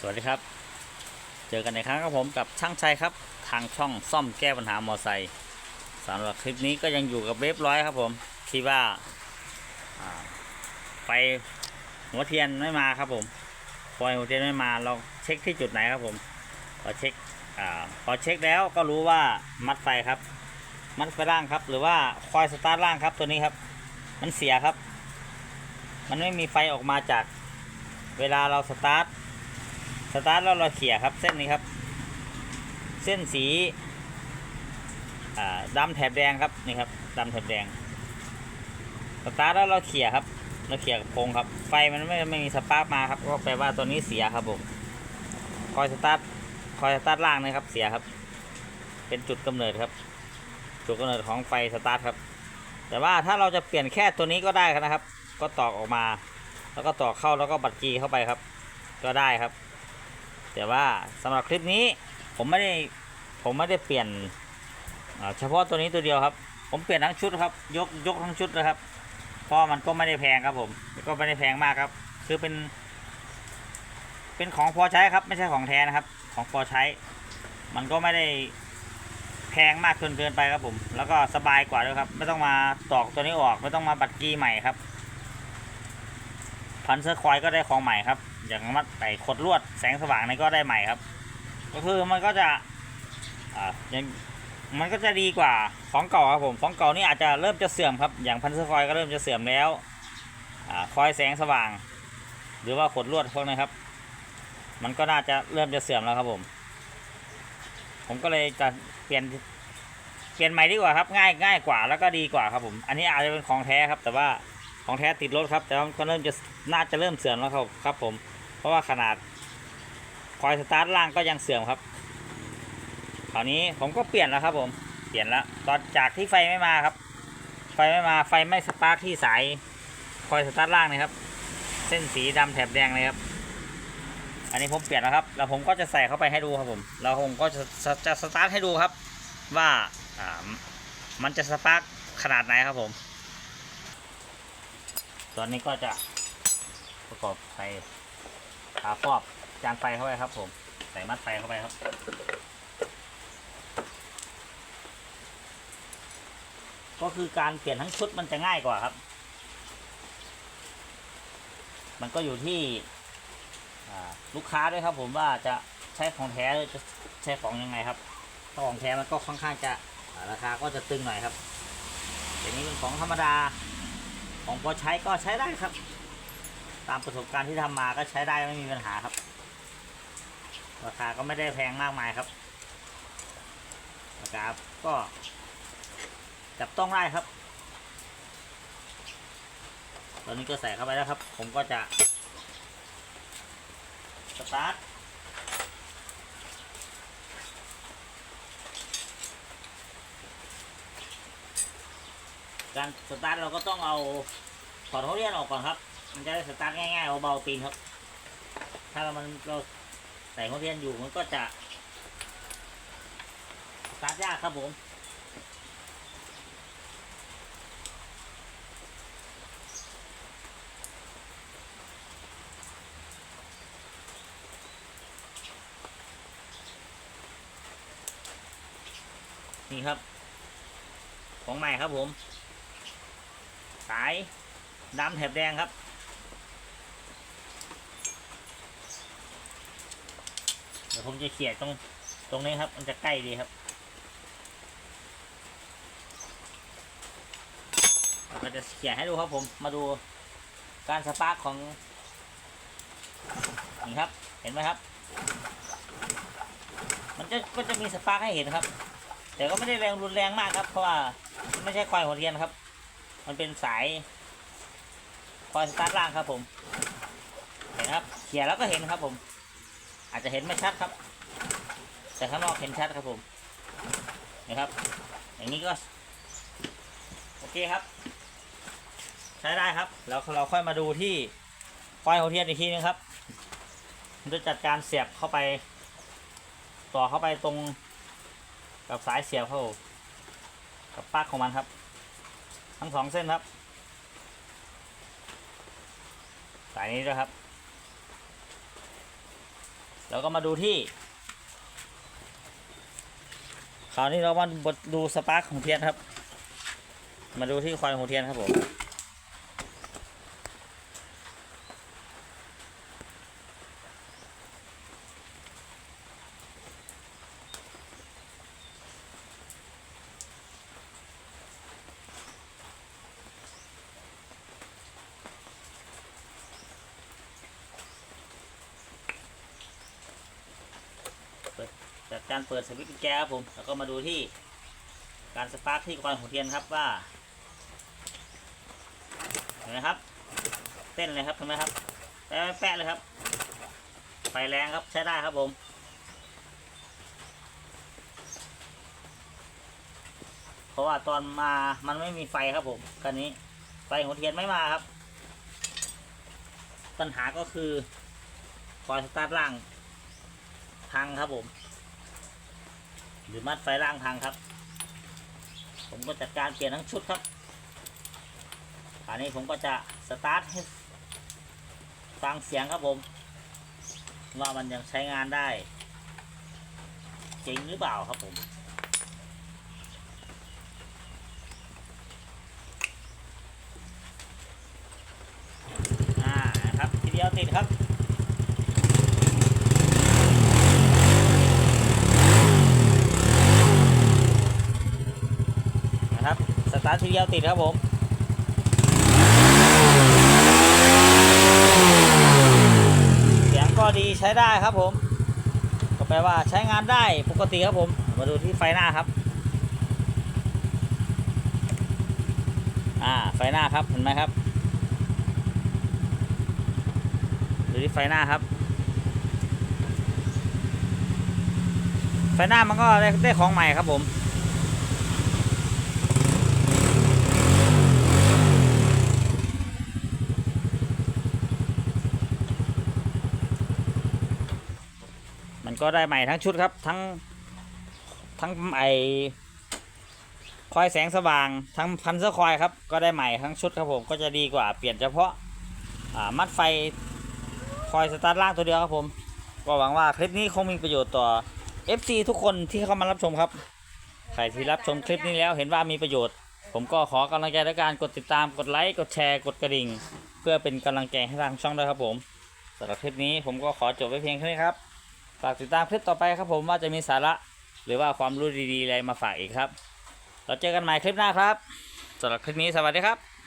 สวัสดีครับ เจอกันในครั้งกับผมกับช่างชัยครับ ทางช่องซ่อมแก้ปัญหามอไซค์สำหรับคลิปนี้ก็ยังอยู่กับเว็บร้อยครับผม ที่ว่าไฟหัวเทียนไม่มาครับผมไฟหัวเทียนไม่มาเราเช็คที่จุดไหนครับผมพอเช็คอพอเช็คแล้วก็รู้ว่ามัดไฟครับ มัดไฟล่างครับ หรือว่าคอยสตาร์ทล่างครับตัวนี้ครับ มันเสียครับ มันไม่มีไฟออกมาจากเวลาเราสตาร์ท สตาร์ทแล้วเราเขี่ยครับเส้นนี้ครับ เส้นสีอ่าดำแถบแดงครับนี่ครับดำแถบแดงสตาร์ทแล้วเราเขี่ยครับเราเขี่ยกับโครงครับ ไฟมันไม่ไม่มีสปาร์กมาครับก็แปลว่าตัวนี้เสียครับผมคอยสตาร์ทคอยสตาร์ทล่างนะครับเสียครับ เป็นจุดกำเนิดครับ จุดกำเนิดของไฟสตาร์ทครับ แต่ว่าถ้าเราจะเปลี่ยนแค่ตัวนี้ก็ได้นะครับ ก็ตอกออกมา แล้วก็ตอกเข้าแล้วก็บัตรกีเข้าไปครับ ก็ได้ครับ แต่ว่าสำหรับคลิปนี้ผมไม่ได้ผมไม่ได้เปลี่ยนเฉพาะตัวนี้ตัวเดียวครับ ผมเปลี่ยนทั้งชุดครับ ยกยกทั้งชุดนะครับเพราะมันก็ไม่ได้แพงครับผมก็ไม่ได้แพงมากครับ คือเป็น เป็นของพอใช้ครับ ไม่ใช่ของแท้นะครับ ของพอใช้ มันก็ไม่ได้แพงมากจนเกินไปครับผม แล้วก็สบายกว่าด้วยครับ ไม่ต้องมาตอกตัวนี้ออก ไม่ต้องมาบัดกี้ใหม่ครับ พันเซอร์คอยก็ได้ของใหม่ครับ อย่างมัดไต่ขดลวดแสงสว่างนี่ก็ได้ใหม่ครับ ก็คือมันก็จะอ่ายังมันก็จะดีกว่าของเก่าครับผมของเก่านี่อาจจะเริ่มจะเสื่อมครับ อย่างพันเซอร์คอยก็เริ่มจะเสื่อมแล้วอ่าคอยแสงสว่าง หรือว่าขดลวดพวกนี้ครับ มันก็น่าจะเริ่มจะเสื่อมแล้วครับผม ผมก็เลยจะเปลี่ยนเปลี่ยนใหม่ดีกว่าครับง่ายง่ายกว่าแล้วก็ดีกว่าครับผม อันนี้อาจจะเป็นของแท้ครับ แต่ว่าของแท้ติดรถครับ แต่ว่าก็เริ่มจะน่าจะเริ่มเสื่อมแล้วครับครับผม เพราะว่าขนาดคอยสตาร์ทล่างก็ยังเสื่อมครับคราวนี้ผมก็เปลี่ยนแล้วครับผมเปลี่ยนแล้วตอนจากที่ไฟไม่มาครับ ไฟไม่มาไฟไม่สปาร์คที่สายคอยสตาร์ทล่างนะครับ เส้นสีดำแถบแดงเลยครับ อันนี้ผมเปลี่ยนแล้วครับ แล้วผมก็จะใส่เข้าไปให้ดูครับผมแล้วผมก็จะจะสตาร์ทให้ดูครับ ว่าอ่ามันจะสปาร์คขนาดไหนครับผม ตอนนี้ก็จะประกอบใส่ ขาครอบจานไฟเข้าไปครับ ผม ใส่มัดไฟเข้าไปครับ ก็คือการเปลี่ยนทั้งชุดมันจะง่ายกว่าครับ มันก็อยู่ที่ลูกค้าด้วยครับ ผมว่าจะใช้ของแท้หรือจะใช้ของยังไงครับของแท้มันก็ค่อนข้างจะราคาก็จะตึงหน่อยครับแต่นี้เป็นของธรรมดาของพอใช้ก็ใช้ได้ครับ ตามประสบการณ์ที่ทำมาก็ใช้ได้ไม่มีปัญหาครับ ราคาก็ไม่ได้แพงมากมายครับราคาก็จับต้องได้ครับ ตอนนี้ก็ใส่เข้าไปแล้วครับ ผมก็จะสตาร์ทการสตาร์ทเราก็ต้องเอาถอดหัวเรียนออกก่อนครับ มันจะได้สตาร์ทง่ายๆเบาๆตีนครับ ถ้าเรามันเราใส่หัวเรียนอยู่มันก็จะสตาร์ทยากครับผมนี่ครับ ของใหม่ครับผม สายดำแถบแดงครับ เดี๋ยว ผมจะเขี่ยตรงตรงนี้ครับ มันจะใกล้ดีครับเราจะเขี่ยให้ดูครับผมมาดูการสปาร์คของนี่ครับ เห็นไหมครับ มันจะก็จะมีสปาร์คให้เห็นครับ แต่ก็ไม่ได้แรงรุนแรงมากครับ เพราะว่าไม่ใช่ควายหัวเทียนครับ มันเป็นสายควายสตาร์ทล่างครับผม เห็นครับเขี่ยแล้วก็เห็นครับผม อาจจะเห็นไม่ชัดครับ แต่ข้างนอกเห็นชัดครับผมนะครับ อย่างนี้ก็ โอเคครับ ใช้ได้ครับ แล้วเราค่อยมาดูที่ควายหัวเทียนอีกทีนึงครับผมจะจัดการเสียบเข้าไป ต่อเข้าไปตรงกับสายเสียบเข้ากับปลั๊กของมันครับ ทั้งสองเส้นครับ สายนี้ด้วยครับ แล้วก็มาดูที่ คราวนี้เรามาดูสปาร์คของเทียนครับ มาดูที่ควันของเทียนครับผม จา การเปิดสวิตช์กุญแจครับผมแล้วก็มาดูที่การสปาร์คที่คอยหัวเทียนครับว่าเห็นไหมครับ เต้นเลยครับเห็นไหมครับแปะแปะเลยครับไฟแรงครับใช้ได้ครับผมเพราะว่าตอนมามันไม่มีไฟครับผมคันนี้ไฟหัวเทียนไม่มาครับ ปัญหาก็คือคอยสตาร์ทล่างพังครับผม หรือมัดไฟล่างพังครับ ผมก็จัดการเปลี่ยนทั้งชุดครับคราวนี้ผมก็จะสตาร์ทให้ฟังเสียงครับผม ว่ามันยังใช้งานได้ จริงหรือเปล่าครับผมอ่านะครับทีเดียวติดครับ ส ตาร์ททีเดียวติดครับผมเสียงก็ดีใช้ได้ครับผม ก็แปลว่าใช้งานได้ปกติครับผม มาดูที่ไฟหน้าครับ อ่าไฟหน้าครับเห็นไหมครับดูที่ไฟหน้าครับไฟหน้ามันก็ได้ได้ของใหม่ครับผม ก็ได้ใหม่ทั้งชุดครับ ทั้งทั้งไอคอยแสงสว่างทั้งพันเสื้อคอยครับ ก็ได้ใหม่ทั้งชุดครับผมก็จะดีกว่าเปลี่ยนเฉพาะามัดไฟคอยสตาร์ทล่างตัวเดียวครับผม ก็หวังว่าคลิปนี้คงมีประโยชน์ต่อ FC ทุกคนที่เข้ามารับชมครับ ใครที่รับชมคลิปนี้แล้วเห็นว่ามีประโยชน์ ผมก็ขอกำลังใจด้วยการกดติดตามกดไลค์กดแชร์กดกระดิ่ง เพื่อเป็นกำลังใจให้ทางช่องด้วยครับผมสำหรับคลิปนี้ผมก็ขอจบไว้เพียงเท่านี้ครับ ฝากติดตามคลิปต่อไปครับผมว่าจะมีสาระ หรือว่าความรู้ดีๆอะไรมาฝากอีกครับ เราเจอกันใหม่คลิปหน้าครับสำหรับคลิปนี้สวัสดีครับ